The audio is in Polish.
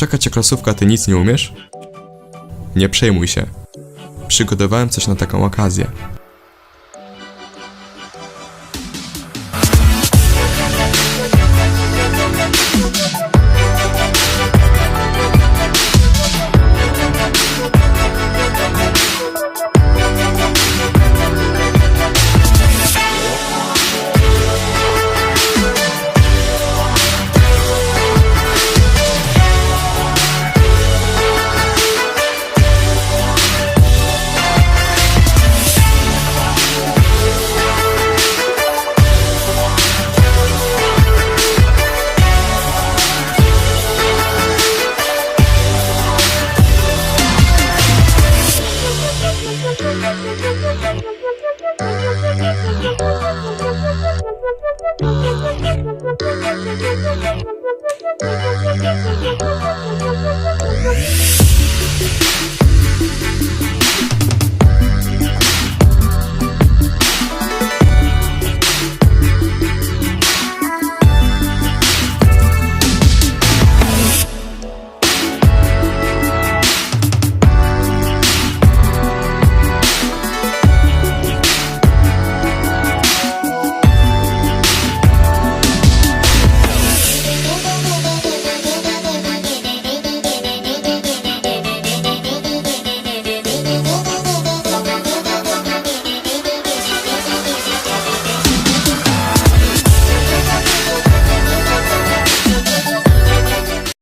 Czeka cię klasówka, ty nic nie umiesz? Nie przejmuj się. Przygotowałem coś na taką okazję. Thank you.